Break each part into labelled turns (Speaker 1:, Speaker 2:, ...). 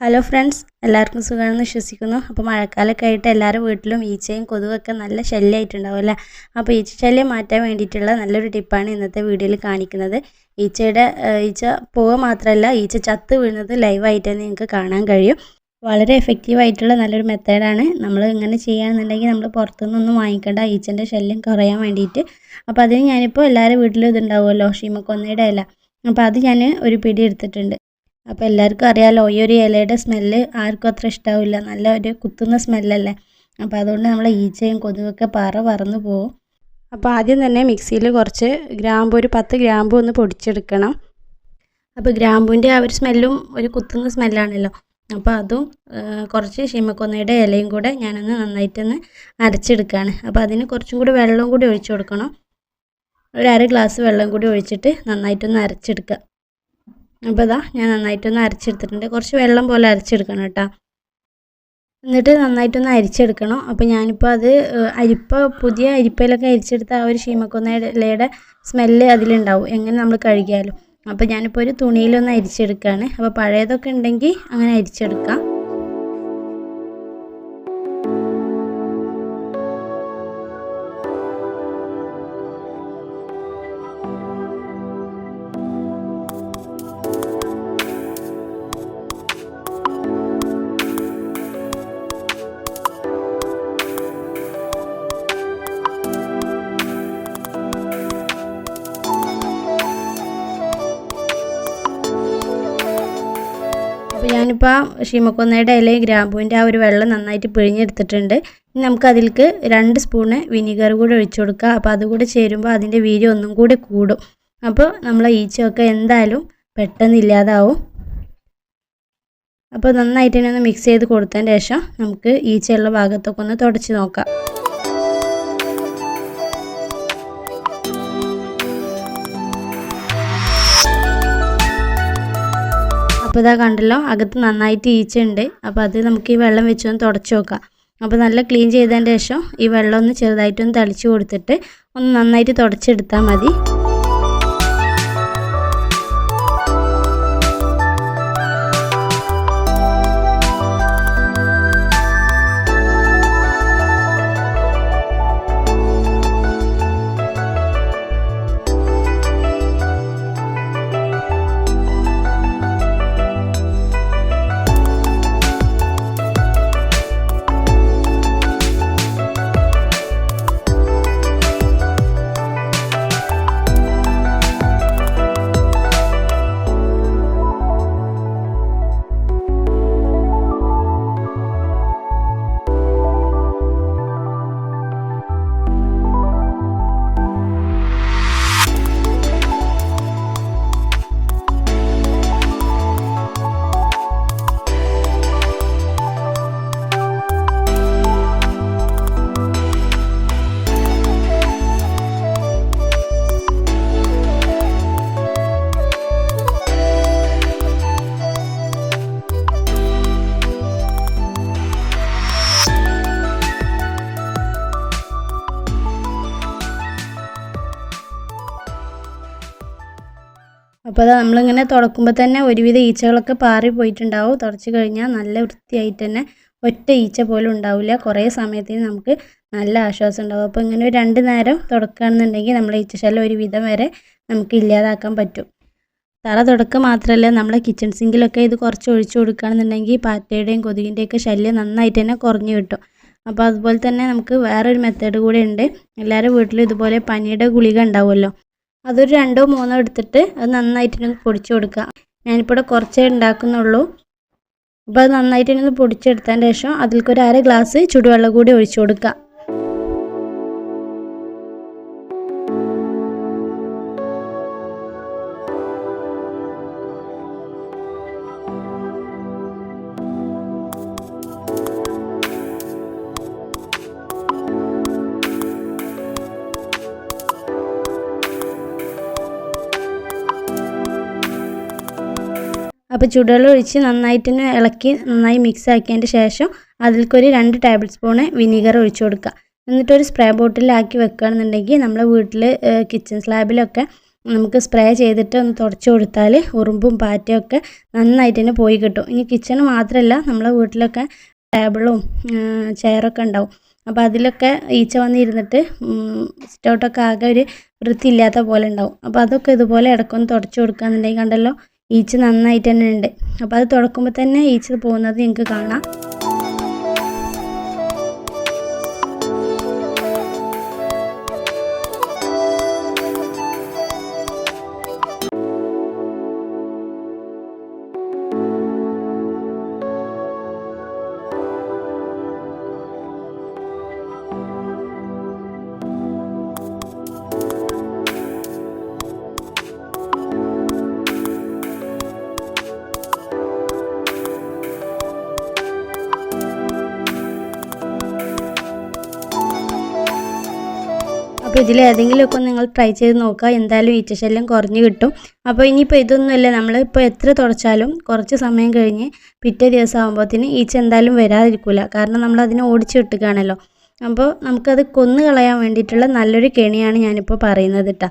Speaker 1: Hello friends എല്ലാവർക്കും സുഖമാണെന്ന് വിശ്വസിക്കുന്നു. അപ്പോൾ മഴക്കാലമൊക്കെ ആയിട്ട് എല്ലാവരും വീട്ടിലും ഈച്ചയും കൊതുകൊക്കെ നല്ല ശല്യമായിട്ടുണ്ടാവും അല്ലേ? അപ്പോൾ ഈച്ച ശല്യം മാറ്റാൻ വേണ്ടിയിട്ടുള്ള നല്ലൊരു ടിപ്പാണ് ഇന്നത്തെ വീഡിയോയിൽ കാണിക്കുന്നത്. ഈച്ചയുടെ ഈച്ച പോവുക മാത്രമല്ല ഈച്ച ചത്ത് വീഴുന്നത് ലൈവായിട്ട് നിങ്ങൾക്ക് കാണാൻ കഴിയും. വളരെ എഫക്റ്റീവായിട്ടുള്ള നല്ലൊരു മെത്തേഡാണ് നമ്മൾ ഇങ്ങനെ ചെയ്യുകയാണെന്നുണ്ടെങ്കിൽ നമ്മൾ പുറത്തുനിന്നൊന്നും വാങ്ങിക്കേണ്ട ഈച്ചന്റെ ശല്യം കുറയാൻ വേണ്ടിയിട്ട്. അപ്പോൾ അതിന് ഞാനിപ്പോൾ എല്ലാവരും വീട്ടിലും ഇതുണ്ടാവുമല്ലോ ഷീമക്കൊന്നയുടെ ഇല. അപ്പോൾ അത് ഞാൻ ഒരു പിടി എടുത്തിട്ടുണ്ട്. അപ്പോൾ എല്ലാവർക്കും അറിയാമല്ലോ ഈ ഒരു ഇലയുടെ സ്മെല്ല് ആർക്കും അത്ര ഇഷ്ടാവില്ല. നല്ല ഒരു കുത്തുന്ന സ്മെല്ലല്ലേ അപ്പോൾ അതുകൊണ്ട് നമ്മൾ ഈച്ചയും കൊതുകൊക്കെ പറ പറന്നു പോകും അപ്പോൾ ആദ്യം തന്നെ മിക്സിയിൽ കുറച്ച് ഗ്രാമ്പു ഒരു പത്ത് ഗ്രാമ്പു ഒന്ന് പൊടിച്ചെടുക്കണം. അപ്പോൾ ഗ്രാമ്പുവിന്റെ ആ ഒരു സ്മെല്ലും ഒരു കുത്തുന്ന സ്മെല്ലാണല്ലോ അപ്പോൾ അതും കുറച്ച് ഷീമക്കൊന്നയുടെ ഇലയും കൂടെ ഞാനൊന്ന് നന്നായിട്ടൊന്ന് അരച്ചെടുക്കുകയാണ് അപ്പോൾ അതിന് കുറച്ചും കൂടി വെള്ളം കൂടി ഒഴിച്ചു കൊടുക്കണം. ഒരു അര ഗ്ലാസ് വെള്ളം കൂടി ഒഴിച്ചിട്ട് നന്നായിട്ടൊന്ന് അരച്ചെടുക്കുക. അപ്പോൾ ഇതാ ഞാൻ നന്നായിട്ടൊന്ന് അരച്ചെടുത്തിട്ടുണ്ട്. കുറച്ച് വെള്ളം പോലെ അരച്ചെടുക്കണം കേട്ടോ. എന്നിട്ട് നന്നായിട്ടൊന്ന് അരിച്ചെടുക്കണം. അപ്പോൾ ഞാനിപ്പോൾ അത് അരിപ്പ പുതിയ അരിപ്പയിലൊക്കെ അരിച്ചെടുത്ത ആ ഒരു ശീമക്കൊന്ന ഇലയുടെ സ്മെല്ല് അതിലുണ്ടാവും. എങ്ങനെ നമ്മൾ കഴുകിയാലും. അപ്പോൾ ഞാനിപ്പോൾ ഒരു തുണിയിലൊന്ന് അരിച്ചെടുക്കുകയാണ് അപ്പോൾ പഴയതൊക്കെ ഉണ്ടെങ്കിൽ അങ്ങനെ അരിച്ചെടുക്കാം. ഞാനിപ്പോൾ ഷീമക്കൊന്നയുടെ ഇലയും ഗ്രാമ്പൂവിന്റെ ആ ഒരു വെള്ളം നന്നായിട്ട് പിഴിഞ്ഞെടുത്തിട്ടുണ്ട്. ഇനി നമുക്ക് അതിലേക്ക് രണ്ട് സ്പൂണ് വിനീഗർ കൂടെ ഒഴിച്ചു കൊടുക്കുക അപ്പോൾ അതുകൂടെ ചേരുമ്പോൾ അതിന്റെ വീര്യം ഒന്നും കൂടി കൂടും. അപ്പോൾ നമ്മളെ ഈച്ചയൊക്കെ എന്തായാലും പെട്ടെന്ന് ഇല്ലാതാവും. അപ്പോൾ നന്നായിട്ട് തന്നെ ഒന്ന് മിക്സ് ചെയ്ത് കൊടുത്തതിന് ശേഷം നമുക്ക് ഈച്ചയുള്ള ഭാഗത്തൊക്കെ ഒന്ന് തുടച്ച് നോക്കാം. അപ്പോൾ ഇതാ കണ്ടല്ലോ അകത്ത് നന്നായിട്ട് ഈച്ച ഉണ്ട് അപ്പോൾ അത് നമുക്ക് ഈ വെള്ളം വെച്ചൊന്ന് തുടച്ച് നോക്കാം. അപ്പോൾ നല്ല ക്ലീൻ ചെയ്തതിന് ശേഷം ഈ വെള്ളം ഒന്ന് ചെറുതായിട്ടൊന്ന് തളിച്ച് കൊടുത്തിട്ട് ഒന്ന് നന്നായിട്ട് തുടച്ചെടുത്താൽ മതി. അപ്പോൾ അത് നമ്മളിങ്ങനെ തുടക്കുമ്പോൾ തന്നെ ഒരുവിധ ഈച്ചകളൊക്കെ പാറി പോയിട്ടുണ്ടാവും. തുടച്ച് കഴിഞ്ഞാൽ നല്ല വൃത്തിയായിട്ട് തന്നെ ഒറ്റ ഈച്ച പോലും ഉണ്ടാവില്ല. കുറേ സമയത്തിന് നമുക്ക് നല്ല ആശ്വാസം ഉണ്ടാവും. അപ്പോൾ ഇങ്ങനെ രണ്ട് നേരം തുടക്കുകയാണെന്നുണ്ടെങ്കിൽ നമ്മളെ ഈച്ചശല്യം ഒരു വിധം വരെ നമുക്ക് ഇല്ലാതാക്കാൻ പറ്റും. തറ തുടക്കം മാത്രമല്ല നമ്മളെ കിച്ചൺ സിങ്കിലൊക്കെ ഇത് കുറച്ച് ഒഴിച്ചു കൊടുക്കുകയാണെന്നുണ്ടെങ്കിൽ പാറ്റയുടെയും കൊതുകിന്റെയൊക്കെ ശല്യം നന്നായിട്ട് തന്നെ കുറഞ്ഞു കിട്ടും. അപ്പോൾ അതുപോലെ തന്നെ നമുക്ക് വേറൊരു മെത്തേഡ് കൂടെ ഉണ്ട്. എല്ലാവരും വീട്ടിലും ഇതുപോലെ പനിയുടെ ഗുളിക ഉണ്ടാവുമല്ലോ. അതൊരു രണ്ടോ മൂന്നോ എടുത്തിട്ട് അത് നന്നായിട്ട് പൊടിച്ചു കൊടുക്കുക. ഞാനിപ്പോൾ കുറച്ചേ ഉണ്ടാക്കുന്നുള്ളൂ. അപ്പോൾ അത് നന്നായിട്ട് ഒന്ന് പൊടിച്ചെടുത്തതിന് ശേഷം അതിലേക്ക് ഒരു അര ഗ്ലാസ് ചുടുവെള്ളം കൂടി ഒഴിച്ചു കൊടുക്കുക. അപ്പോൾ ചുടുവെള്ളം ഒഴിച്ച് നന്നായിട്ട് തന്നെ ഇളക്കി നന്നായി മിക്സ് ആക്കിയതിന്റെ ശേഷം അതിലേക്കൊരു രണ്ട് ടേബിൾ സ്പൂണ് വിനീഗർ ഒഴിച്ചു കൊടുക്കുക. എന്നിട്ടൊരു സ്പ്രേ ബോട്ടിലാക്കി വെക്കുകയാണെന്നുണ്ടെങ്കിൽ നമ്മളെ വീട്ടിൽ കിച്ചൺ സ്ലാബിലൊക്കെ നമുക്ക് സ്പ്രേ ചെയ്തിട്ട് ഒന്ന് തുടച്ചു കൊടുത്താൽ ഉറുമ്പും പാറ്റയും ഒക്കെ നന്നായിട്ട് തന്നെ പോയി കിട്ടും. ഇനി കിച്ചൺ മാത്രമല്ല നമ്മളെ വീട്ടിലൊക്കെ ടേബിളും ചെയറൊക്കെ ഉണ്ടാവും. അപ്പോൾ അതിലൊക്കെ ഈച്ച വന്നിരുന്നിട്ട് സ്റ്റൗട്ടൊക്കെ ആകെ ഒരു വൃത്തിയില്ലാത്ത പോലെ ഉണ്ടാവും. അപ്പോൾ അതൊക്കെ ഇതുപോലെ ഇടക്കൊന്ന് തുടച്ചു കൊടുക്കുകയെന്നുണ്ടെങ്കിൽ കണ്ടല്ലോ ഈച്ച നന്നായിട്ട് തന്നെ ഉണ്ട്. അപ്പോൾ അത് തുടക്കുമ്പോൾ തന്നെ ഈച്ച പോകുന്നത് നിങ്ങൾക്ക് കാണാം. അപ്പോൾ ഇതിൽ ഏതെങ്കിലുമൊക്കെ നിങ്ങൾ ട്രൈ ചെയ്ത് നോക്കുക. എന്തായാലും ഈറ്റശല്യം കുറഞ്ഞു കിട്ടും. അപ്പോൾ ഇനിയിപ്പോൾ ഇതൊന്നുമല്ല. നമ്മൾ ഇപ്പോൾ എത്ര തുടച്ചാലും കുറച്ച് സമയം കഴിഞ്ഞ് പിറ്റേ ദിവസം ആകുമ്പോഴത്തേന് ഈച്ച എന്തായാലും വരാതിരിക്കില്ല കാരണം നമ്മൾ അതിനെ ഓടിച്ച് വിട്ടുകയാണല്ലോ. അപ്പോൾ നമുക്കത് കൊന്നു കളയാൻ വേണ്ടിയിട്ടുള്ള നല്ലൊരു കെണിയാണ് ഞാനിപ്പോൾ പറയുന്നത് കേട്ടോ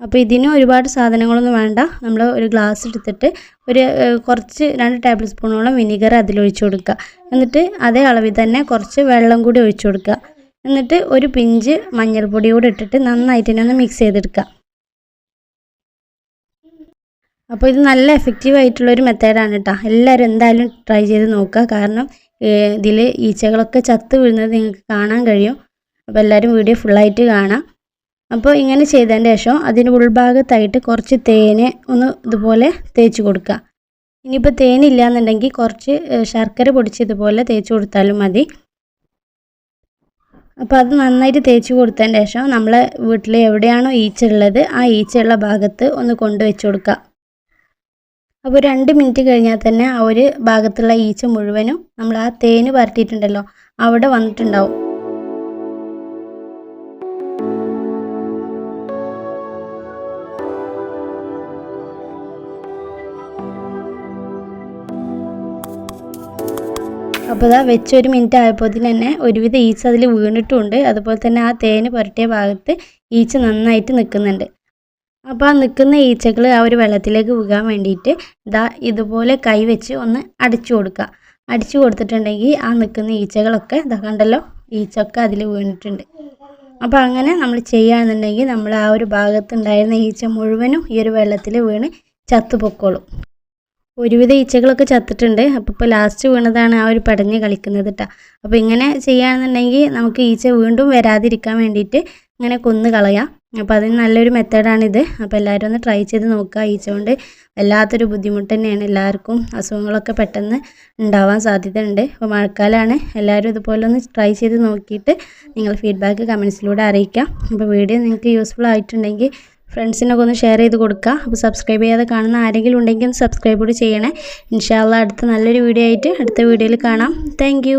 Speaker 1: അപ്പോൾ ഇതിന് ഒരുപാട് സാധനങ്ങളൊന്നും വേണ്ട. നമ്മൾ ഒരു ഗ്ലാസ് എടുത്തിട്ട് ഒരു കുറച്ച് രണ്ട് ടേബിൾ സ്പൂണോളം വിനീഗർ അതിലൊഴിച്ച് കൊടുക്കുക. എന്നിട്ട് അതേ അളവിൽ തന്നെ കുറച്ച് വെള്ളം കൂടി ഒഴിച്ചു കൊടുക്കുക. എന്നിട്ട് ഒരു പിഞ്ച് മഞ്ഞൾപ്പൊടി കൂടെ ഇട്ടിട്ട് നന്നായിട്ട് തന്നെ ഒന്ന് മിക്സ് ചെയ്തെടുക്കുക അപ്പോൾ ഇത് നല്ല എഫക്റ്റീവ് ആയിട്ടുള്ളൊരു മെത്തേഡാണ് കേട്ടോ എല്ലാവരും എന്തായാലും ട്രൈ ചെയ്ത് നോക്കുക കാരണം ഇതിൽ ഈച്ചകളൊക്കെ ചത്ത് വീഴുന്നത് നിങ്ങൾക്ക് കാണാൻ കഴിയും. അപ്പോൾ എല്ലാവരും വീഡിയോ ഫുള്ളായിട്ട് കാണാം. അപ്പോൾ ഇങ്ങനെ ചെയ്തതിന്റെ ശേഷം അതിന് ഉൾഭാഗത്തായിട്ട് കുറച്ച് തേന് ഒന്ന് ഇതുപോലെ തേച്ച് കൊടുക്കുക ഇനിയിപ്പോൾ തേനില്ല എന്നുണ്ടെങ്കിൽ കുറച്ച് ശർക്കര പൊടിച്ച് ഇതുപോലെ തേച്ച് കൊടുത്താലും മതി. അപ്പോൾ അത് നന്നായിട്ട് തേച്ച് കൊടുത്തതിന് ശേഷം നമ്മൾ വീട്ടിൽ എവിടെയാണോ ഈച്ച ഉള്ളത് ആ ഈച്ചയുള്ള ഭാഗത്ത് ഒന്ന് കൊണ്ടുവച്ച് കൊടുക്കുക അപ്പോൾ രണ്ട് മിനിറ്റ് കഴിഞ്ഞാൽ തന്നെ ആ ഒരു ഭാഗത്തുള്ള ഈച്ച മുഴുവനും നമ്മൾ ആ തേന് പരട്ടിയിട്ടുണ്ടല്ലോ അവിടെ വന്നിട്ടുണ്ടാവും. അപ്പോൾ ഇതാ വെച്ചൊരു മിനിറ്റ് ആയപ്പോഴത്തേന് തന്നെ ഒരുവിധ ഈച്ച അതിൽ വീണിട്ടുമുണ്ട് അതുപോലെ തന്നെ ആ തേന് പുരട്ടിയ ഭാഗത്ത് ഈച്ച നന്നായിട്ട് നിൽക്കുന്നുണ്ട്. അപ്പോൾ ആ നിൽക്കുന്ന ഈച്ചകൾ ആ ഒരു വെള്ളത്തിലേക്ക് വീകാൻ വേണ്ടിയിട്ട് ഇതാ ഇതുപോലെ കൈ വെച്ച് ഒന്ന് അടിച്ചു കൊടുക്കുക. അടിച്ചു കൊടുത്തിട്ടുണ്ടെങ്കിൽ ആ നിൽക്കുന്ന ഈച്ചകളൊക്കെ ഇതാ കണ്ടല്ലോ ഈച്ചൊക്കെ അതിൽ വീണിട്ടുണ്ട്. അപ്പോൾ അങ്ങനെ നമ്മൾ ചെയ്യുകയാണെന്നുണ്ടെങ്കിൽ നമ്മൾ ആ ഒരു ഭാഗത്തുണ്ടായിരുന്ന ഈച്ച മുഴുവനും ഈ ഒരു വെള്ളത്തിൽ വീണ് ചത്തുപൊക്കോളും. ഒരുവിധ ഈച്ചകളൊക്കെ ചത്തിട്ടുണ്ട്. അപ്പോൾ ഇപ്പോൾ ലാസ്റ്റ് വീണതാണ് ആ ഒരു പടഞ്ഞ് കളിക്കുന്നത് കേട്ടോ അപ്പോൾ ഇങ്ങനെ ചെയ്യുകയാണെന്നുണ്ടെങ്കിൽ നമുക്ക് ഈച്ച വീണ്ടും വരാതിരിക്കാൻ വേണ്ടിയിട്ട് ഇങ്ങനെ കൊന്നു കളയാം. അപ്പോൾ അതിന് നല്ലൊരു മെത്തേഡാണിത് അപ്പോൾ എല്ലാവരും ഒന്ന് ട്രൈ ചെയ്ത് നോക്കുക. ഈച്ച കൊണ്ട് വല്ലാത്തൊരു ബുദ്ധിമുട്ട് തന്നെയാണ്. എല്ലാവർക്കും അസുഖങ്ങളൊക്കെ പെട്ടെന്ന് ഉണ്ടാവാൻ സാധ്യതയുണ്ട്. അപ്പോൾ മഴക്കാലമാണ് എല്ലാവരും ഇതുപോലെ ഒന്ന് ട്രൈ ചെയ്ത് നോക്കിയിട്ട് നിങ്ങൾ ഫീഡ്ബാക്ക് കമൻസിലൂടെ അറിയിക്കാം. അപ്പോൾ വീഡിയോ നിങ്ങൾക്ക് യൂസ്ഫുൾ ആയിട്ടുണ്ടെങ്കിൽ ഫ്രണ്ട്സിനൊക്കെ ഒന്ന് ഷെയർ ചെയ്ത് കൊടുക്കുക. അപ്പോൾ സബ്സ്ക്രൈബ് ചെയ്യാതെ കാണുന്ന ആരെങ്കിലും ഉണ്ടെങ്കിൽ സബ്സ്ക്രൈബ് കൂടി ചെയ്യണേ. ഇൻഷാല്ല അടുത്ത നല്ലൊരു വീഡിയോ ആയിട്ട് അടുത്ത വീഡിയോയിൽ കാണാം. താങ്ക്